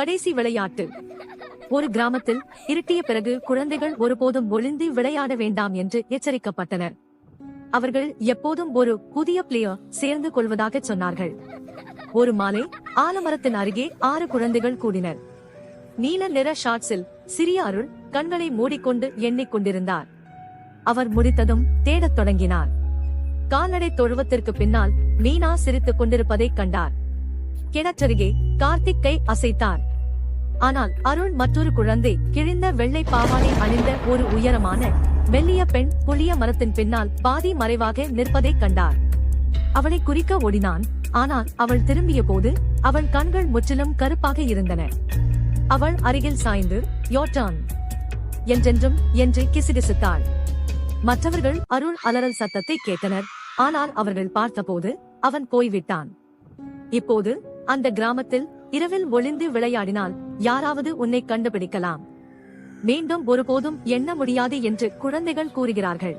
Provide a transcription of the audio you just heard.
கடைசி விளையாட்டு. ஒரு கிராமத்தில் இருட்டிய பிறகு குழந்தைகள் ஒருபோதும் ஒளிந்து விளையாட வேண்டாம் என்று எச்சரிக்கப்பட்டனர். அவர்கள் எப்போதும் ஒரு புதிய பிளேயர் சேர்ந்து கொள்வதாக சொன்னார்கள். ஒரு மாலை ஆலமரத்தின் அருகே ஆறு குழந்தைகள் கூடினர். நீல நிற ஷார்ட்ஸில் சிறிய அருள் கண்களை மூடிக்கொண்டு எண்ணிக் கொண்டிருந்தார். அவர் முடித்ததும் தேடத் தொடங்கினார். கால்நடை தொழுவத்திற்கு பின்னால் மீனா சிரித்துக் கொண்டிருப்பதைக் கண்டார். கிணற்றருகே கார்த்திக் கை அசைத்தார். ஆனால் அருண் மற்றொரு குழந்தை கிழிந்த வெள்ளை பாவாடை அணிந்த ஒரு உயரமான வெள்ளிய பெண் புளிய மரத்தின் பின்னால் பாதி மறைவாக நிற்பதைக் கண்டார். அவளை குறிக்க ஓடினான் ஆனால் அவள் திரும்பிய போது அவள் கண்கள் முற்றிலும் கருப்பாக இருந்தன. அவள் அருகில் சாய்ந்து யோட்டான் என்றென்றும் என்று கிசுகிசுத்தாள். மற்றவர்கள் அருள் அலறல் சத்தத்தை கேட்டனர் ஆனால் அவர்கள் பார்த்தபோது அவன் போய்விட்டான். இப்போது அந்த கிராமத்தில் இரவில் ஒளிந்து விளையாடினால் யாராவது உன்னை கண்டுபிடிக்கலாம். மீண்டும் ஒருபோதும் எண்ண முடியாது என்று குழந்தைகள் கூறுகிறார்கள்.